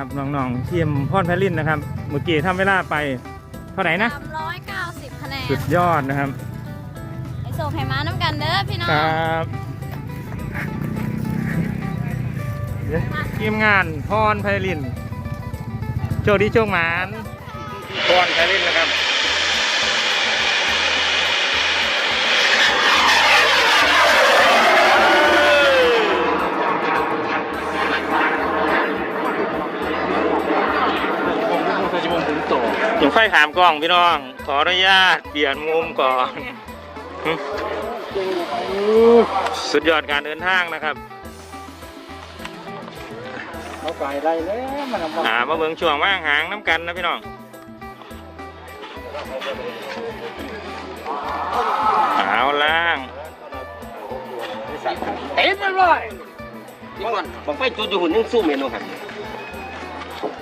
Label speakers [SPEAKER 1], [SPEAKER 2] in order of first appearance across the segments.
[SPEAKER 1] นะครับน้องๆทีมพรแพลินนะครับเมื่อกี้ทำเวลาไปเท่าไหร่นะ
[SPEAKER 2] สามร้อยเก้าสิบคะแนน
[SPEAKER 1] สุดยอดนะครับ
[SPEAKER 2] ไปส่งให้ม้าน้ำกันเด้อพี่น้อง
[SPEAKER 1] ครับทีมงานพรไพลินโชคดีโชคหมานพรไพลินนะครับ ยังไฟถามกล้องพี่น้อง ขออนุญาตเปลี่ยนมุมก่อน สุดยอดการเดินทางนะครับ
[SPEAKER 3] เขาไปไรแล้วมันเอามา
[SPEAKER 1] หามาเบิ่งช่วงว่างหางน้ำกันนะพี่น้องเอาล่าง
[SPEAKER 3] เต็มเรียบร้อย
[SPEAKER 4] นี่ก่อนบังไฟจุดอยู่หุ่นยังสู้เมนูครับ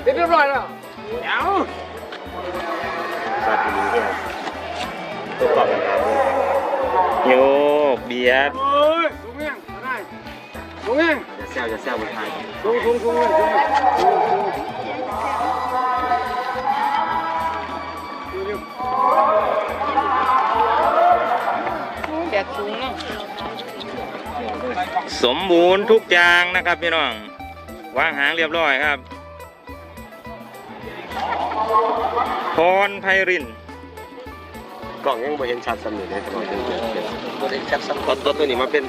[SPEAKER 3] เต็มเรียบร้อยแล้วเดี๋ยว
[SPEAKER 4] ซาติลีเนี่ยตัวกรอบกันครับ
[SPEAKER 1] โยกเบียด
[SPEAKER 3] โอ้ยสูงเงี้ยได้สูงเงี้ย
[SPEAKER 4] อย่าแซวอย่าแซวบนท้าย
[SPEAKER 3] สูงสูงสูงเลยสูงสูงสูง
[SPEAKER 1] สมบูรณ์ทุกอย่างนะครับพี่น้องวางหางเรียบร้อยครับ รไพริน
[SPEAKER 4] กล่องยังบ่เห็นชัดสำเนียงเลยกล่องยังบ่เห็นบ่ได้ชัดสำตัวตัวนี้มาเป็น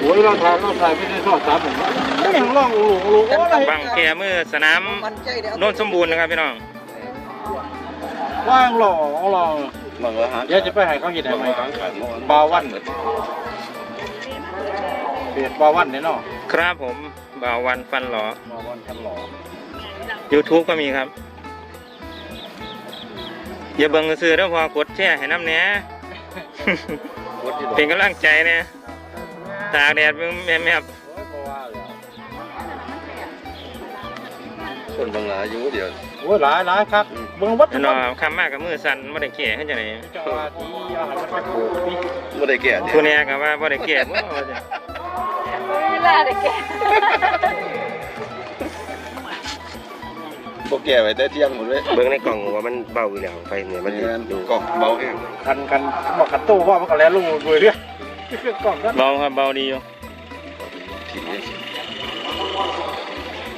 [SPEAKER 3] โอ้ยเราถ่ายเราถ่ายไม่ได้ทอดสามผมไม่ยังล่องอูหลูโอ้ย
[SPEAKER 1] บังแคมือสนามโนนสมบูรณ์นะครับพี่น้อง
[SPEAKER 3] ว่างหล่อหล่อ
[SPEAKER 4] มังว่าหา
[SPEAKER 3] เดี๋ยวจะไปให้เขากินได้ไหมบาวันเปลี่ยนบาวันเนี่ยเนาะ
[SPEAKER 1] ครับผมบ่าววันฟันหลอ
[SPEAKER 3] บาวันกันหล่อ
[SPEAKER 1] YouTube ก็มีครับ อย่าเบิ่งซื้อแล้วพอกดแชร์ให้น้ำเนี้ยเป็นกำลังใจเนี่ยตากแดดมึงแม่แม่บ
[SPEAKER 4] คนบางหลายอยู่เดี๋ยว
[SPEAKER 3] โอ้ยหลายหลายครับเบิ่งวัด
[SPEAKER 1] แน่นอนคำมากกับมือสั่นไม่ได้แก่ให้จังไหน
[SPEAKER 3] เจ้าว่าที่อาหารมันไปปลูกนี่
[SPEAKER 4] บ่ได้แก่
[SPEAKER 1] ผู้เนี้ยก็ว่าบ่ได้แก่บ่ว่าจะ
[SPEAKER 2] เวลาเด็กแก
[SPEAKER 4] บ่แก่ไว้แต่เที่ยงหมดเลยเบิ่งในกล่องว่ามันเบาอยู่แล้วไฟเนี่ยมันอยู่กล่องเบาแห้ง
[SPEAKER 3] คันคันบอกคันตู้ว่ามันก็แล้วลงรวยเรื่อยเครื่องกล่องกัน
[SPEAKER 1] เบาครับเบาดีอยู่
[SPEAKER 4] ผี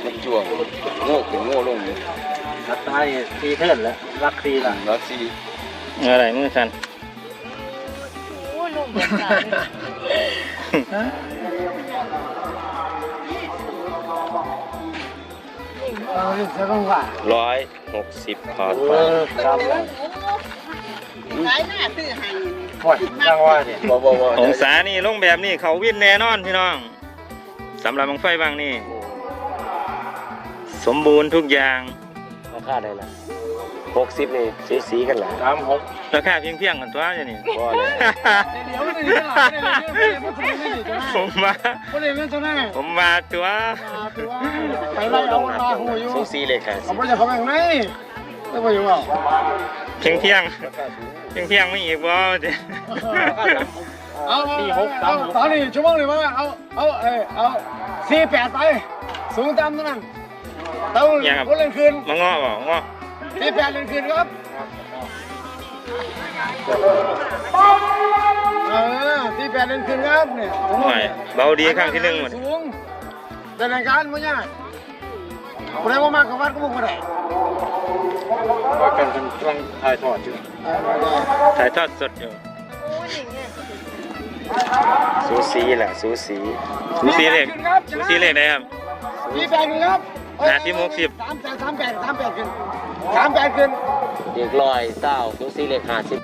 [SPEAKER 4] มันจ่วงโง่เป็นโง่ลงเลย
[SPEAKER 3] รักได้ซีเทิร์นแล้วรักซีล่ะ
[SPEAKER 4] รักซี
[SPEAKER 1] อะไรมือสั่น
[SPEAKER 2] โอ้ยลุงเบิกจ่าย
[SPEAKER 3] เอาดิจ
[SPEAKER 4] ร้อยหกสิบพอ
[SPEAKER 3] เออครับแล้ว
[SPEAKER 5] ขายหน้าซื้อให้
[SPEAKER 3] โอ้ยจังว่าเนี่ย
[SPEAKER 4] บ่บ่บ่
[SPEAKER 1] องศานี่ลงแบบนี้เขาวินแน่นอนพี่น้องสำหรับบังไฟบางนี่ สมบูรณ์ทุกอย่าง
[SPEAKER 4] ราคาได้ละ หกสิบนี่สีสีกันหลาย
[SPEAKER 3] สามหก
[SPEAKER 1] ราคาเพียงเพียงๆกันตัวอย่างนี้
[SPEAKER 4] บ่เลย
[SPEAKER 3] เดี๋ยวไม่ได้ไม่ได้ไม่ได้ไม่ได้ไม่ได้จะได้
[SPEAKER 1] ผมมา
[SPEAKER 3] ไม่ได้ไม่จะได้
[SPEAKER 1] ผมมาตัว
[SPEAKER 3] ไปไล่เอาตาหูอยู่
[SPEAKER 4] สูสีเลยค่ะ
[SPEAKER 3] เอาไปจากเขาแบ่งไหนไม่ไปอยู่อะ
[SPEAKER 1] เพียงเพียงเพียงเพียงๆไม่อีกบ่เจ้
[SPEAKER 3] เอาสี่หกสามตอนนี้ชั่วโมงหนึ่งมั้งเอาเอาเออเอาสี่แปดไปสูงต่ำเท่านั้นเต้าคนเล่นคืน
[SPEAKER 1] มาเงาะบ่เงาะ
[SPEAKER 3] สี่แปดเล่นคืนครับ เออสี่แปดเล่นคืนครับเนี่ย
[SPEAKER 1] หน่อยเบาดีครั้งที่หนึ่งหมด
[SPEAKER 3] สูงแต่ในการมันยากคนไหนว่ามากกับวัดก็บุกมาได้ว่ากันเป็นกำลังถ่ายทอดอยู่
[SPEAKER 1] ถ่ายทอดสดอยู่
[SPEAKER 4] สูสีแหละสูสี
[SPEAKER 1] สูสีเลขสูสีเลขได้ครับ
[SPEAKER 3] สี่แปดขึ้นครับ
[SPEAKER 1] หาที่หกสิบ
[SPEAKER 3] สามแปดสามแปดสามแปดขึ้นสามแปดขึ้น
[SPEAKER 4] เด็กลอยเต้าสูสีเลขห้าสิบ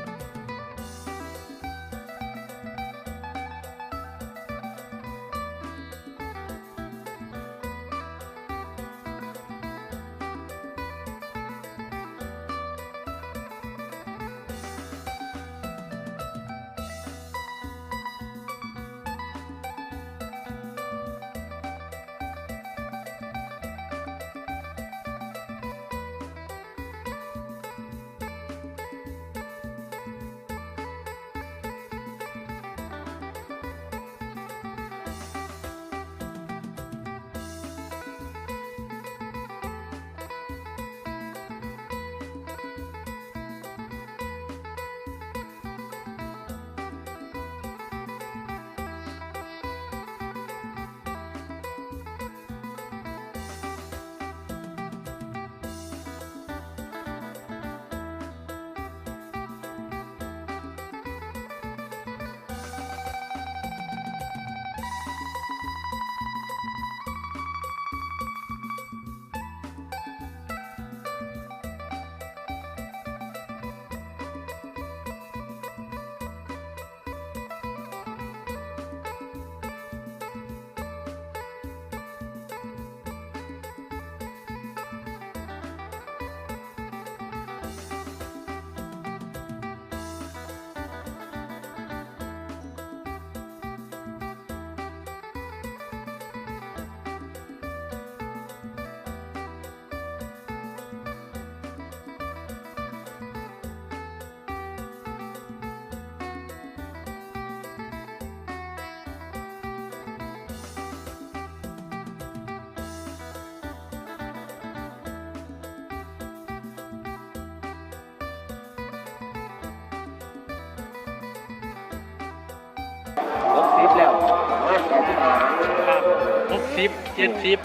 [SPEAKER 1] สิบเจ็ดสิบ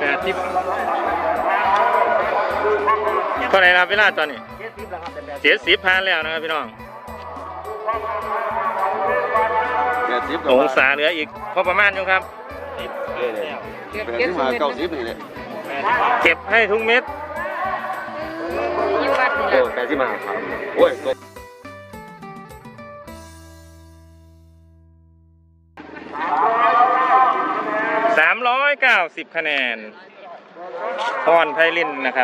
[SPEAKER 1] แปดสิบเท่าไหร่ครับเวลาตอนนี้เจ็ดสิบพันแล้วนะครับพี่น้อง
[SPEAKER 4] แปดสิบ
[SPEAKER 1] องศาเหลืออีกพอประมาณอยู่ครับ
[SPEAKER 4] แปดสิบมาเก้าสิบนี่แหละ
[SPEAKER 1] เก็บให้ทุกเม็ด
[SPEAKER 2] อยู่วัดนี่
[SPEAKER 4] โอ้
[SPEAKER 2] ละ
[SPEAKER 4] แปดสิบมาครับโอ้ย
[SPEAKER 1] 90 คะแนนพรไพลินนะครับ